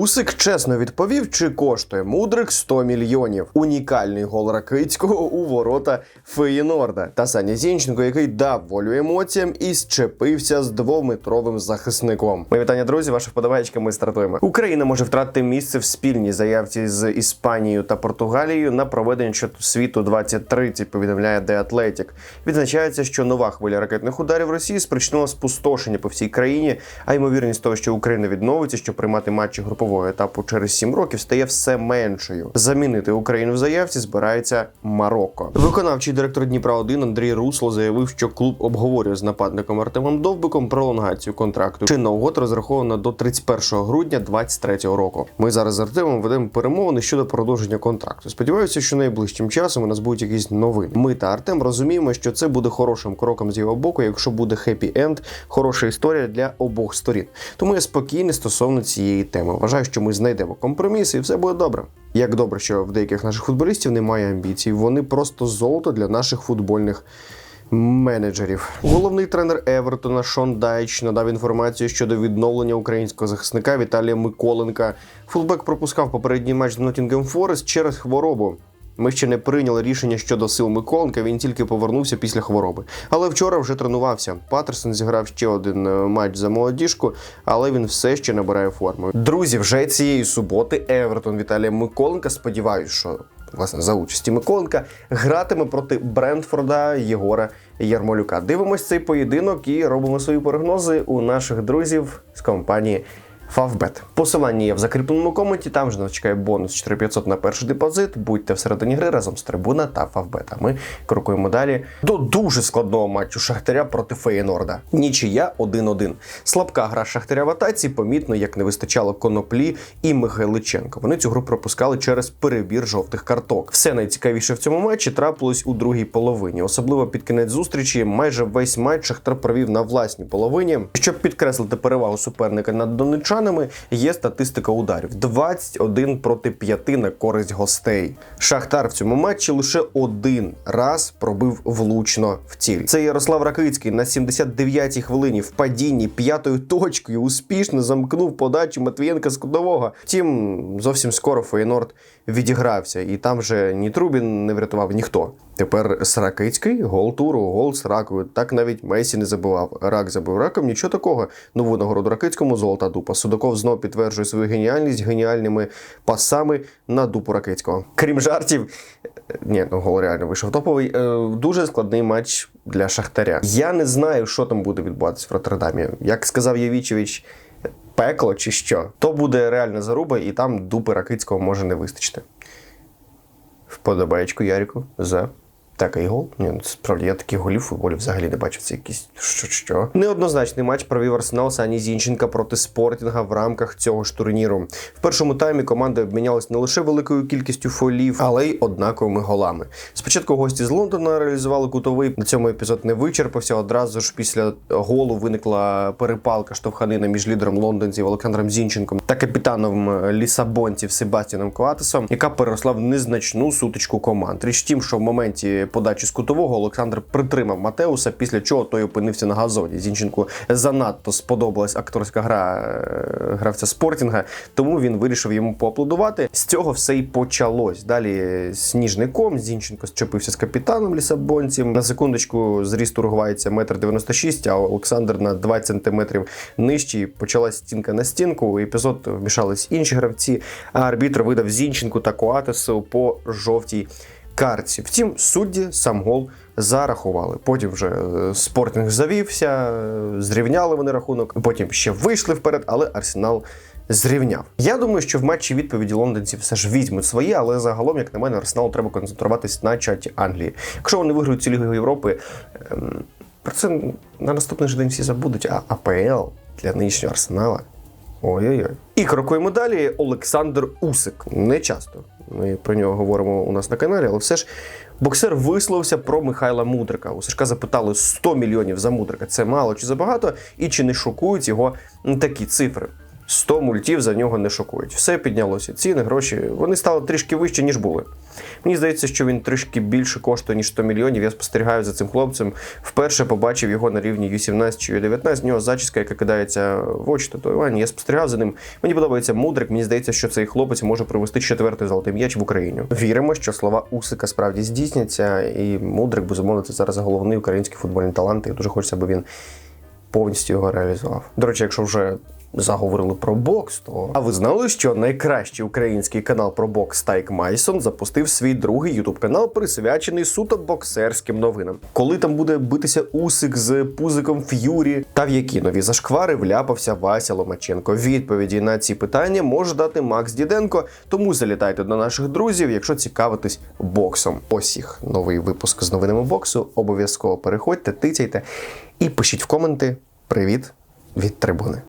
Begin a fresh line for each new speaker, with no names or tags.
Усик чесно відповів, чи коштує мудрик 100 мільйонів. Унікальний гол Ракицького у ворота Феєнорда. Та Саня Зінченко, який дав волю емоціям і щепився з двометровим захисником. Мої вітання, друзі, ваша вподобаєчка, ми стартуємо. Україна може втратити місце в спільній заявці з Іспанією та Португалією на проведення світу 2030, повідомляє The Athletic. Відзначається, що нова хвиля ракетних ударів Росії спричинила спустошення по всій країні, а ймовірність того, що Україна відновиться, щоб приймати матчі групового етапу через 7 років, стає все меншою. Замінити Україну в заявці збирається Марокко. Виконавчий директор Дніпра 1 Андрій Русло заявив, що клуб обговорює з нападником Артемом Довбиком пролонгацію контракту. Чинна угода розрахована до 31 грудня 2023 року. Ми зараз з Артемом ведемо перемовини щодо продовження контракту. Сподіваюся, що найближчим часом у нас будуть якісь новини. Ми та Артем розуміємо, що це буде хорошим кроком з його боку, якщо буде хеппі-енд, хороша історія для обох сторін. Тому я спокійний стосовно цієї теми. Вважаю, що ми знайдемо компроміс і все буде добре. Як добре, що в деяких наших футболістів немає амбіцій. Вони просто золото для наших футбольних. Менеджерів головний тренер Евертона Шон Дайч надав інформацію щодо відновлення українського захисника Віталія Миколенка. Фулбек пропускав попередній матч з Ноттінгем Форест через хворобу. Ми ще не прийняли рішення щодо сил Миколенка. Він тільки повернувся після хвороби. Але вчора вже тренувався. Патерсон зіграв ще один е, матч за молодіжку, але він все ще набирає форму. Друзі, вже цієї суботи Евертон Віталія Миколенка. Сподіваюсь, що власне за участі Миколенка гратиме проти Брентфорда Єгора Ярмолюка. Дивимось цей поєдинок і робимо свої прогнози у наших друзів з компанії. Фавбет. Посилання є в закріпленому коменті, там же нас чекає бонус 4500 на перший депозит. Будьте всередині гри разом з трибуна та Фавбет. Ми крокуємо далі до дуже складного матчу Шахтаря проти Феєнорда. Нічия 1-1. Слабка гра Шахтаря в атаці, помітно, як не вистачало коноплі і Михайличенко. Вони цю гру пропускали через перебір жовтих карток. Все найцікавіше в цьому матчі трапилось у другій половині. Особливо під кінець зустрічі майже весь матч Шахтар провів на власній половині. Щоб підкреслити перевагу суперника над донечанами, є статистика ударів: 21 проти 5 на користь гостей. Шахтар в цьому матчі лише один раз пробив влучно в ціль. Це Ярослав Ракицький на 79-й хвилині в падінні п'ятою точкою успішно замкнув подачу Матвієнка з кутового. Втім, зовсім скоро Фейнорд відігрався, і там вже ні Трубін не врятував ніхто. Тепер Сракицький гол туру, гол з ракою. Так навіть Месі не забував. Рак забив раком, нічого такого. Нову нагороду Ракицькому золота дупа. Судаков знов підтверджує свою геніальність геніальними пасами на дупу Ракицького. Крім жартів, ні, ну гол реально вийшов топовий. Е, Дуже складний матч для Шахтаря. Я не знаю, що там буде відбуватися в Роттердамі. Як сказав Євічевич, пекло чи що, то буде реальна заруба, і там дупи Ракицького може не вистачити. Вподобаєчку Ярику за такий гол. Ні, ну, справді я таких голів футболі взагалі не бачив. Це якісь що що. Неоднозначний матч провів Арсенал Сані Зінченка проти Спортінга в рамках цього ж турніру. В першому таймі команди обмінялись не лише великою кількістю фолів, але й однаковими голами. Спочатку гості з Лондона реалізували кутовий. На цьому епізод не вичерпався. Одразу ж після голу виникла перепалка штовханина між лідером лондонців Олександром Зінченком та капітаном лісабонців Себастіном Коатесом, яка переросла в незначну сутичку команд. Річ тім, що в моменті подачі з кутового Олександр притримав Матеуса, після чого той опинився на газоні. Зінченку занадто сподобалась акторська гра е, гравця спортінга, тому він вирішив йому поаплодувати. З цього все й почалось. Далі сніжником Зінченко зчепився з капітаном лісабонцем. На секундочку зріст ургувається метр дев'яносто шість, а Олександр на 20 сантиметрів нижчий. Почалась стінка на стінку. У епізод вмішались інші гравці. А арбітр видав Зінченку та Коатесу по жовтій картці. Втім, судді сам гол зарахували. Потім вже е, спортинг завівся, е, зрівняли вони рахунок. Потім ще вийшли вперед, але арсенал. Зрівняв. Я думаю, що в матчі відповіді лондонці все ж візьмуть свої, але загалом, як на мене, Арсеналу треба концентруватись на чаті Англії. Якщо вони виграють цю Лігу Європи, ем, про це на наступний же день всі забудуть. А АПЛ для нинішнього арсенала. Ой-ой-ой. І крокуємо далі. Олександр Усик. Не часто ми про нього говоримо у нас на каналі, але все ж боксер висловився про Михайла Мудрика. У Сашка запитали 100 мільйонів за Мудрика. Це мало чи забагато, і чи не шокують його такі цифри? 100 мультів за нього не шокують. Все піднялося. Ціни, гроші, вони стали трішки вище, ніж були. Мені здається, що він трішки більше коштує, ніж 100 мільйонів. Я спостерігаю за цим хлопцем. Вперше побачив його на рівні U17 чи U19. В нього зачіска, яка кидається в очі татуювання. Я спостерігав за ним. Мені подобається мудрик. Мені здається, що цей хлопець може привести четвертий золотий м'яч в Україну. Віримо, що слова Усика справді здійсняться, і мудрик, безумовно, це зараз головний український футбольний талант. І дуже хочеться, аби він повністю його реалізував. До речі, якщо вже заговорили про бокс, то а ви знали, що найкращий український канал про бокс Тайк Майсон запустив свій другий ютуб канал, присвячений суто боксерським новинам. Коли там буде битися Усик з пузиком Ф'юрі, та в які нові зашквари вляпався Вася Ломаченко. Відповіді на ці питання може дати Макс Діденко. Тому залітайте до наших друзів, якщо цікавитесь боксом. Ось їх новий випуск з новинами боксу. Обов'язково переходьте, тицяйте і пишіть в коменти. Привіт від трибуни.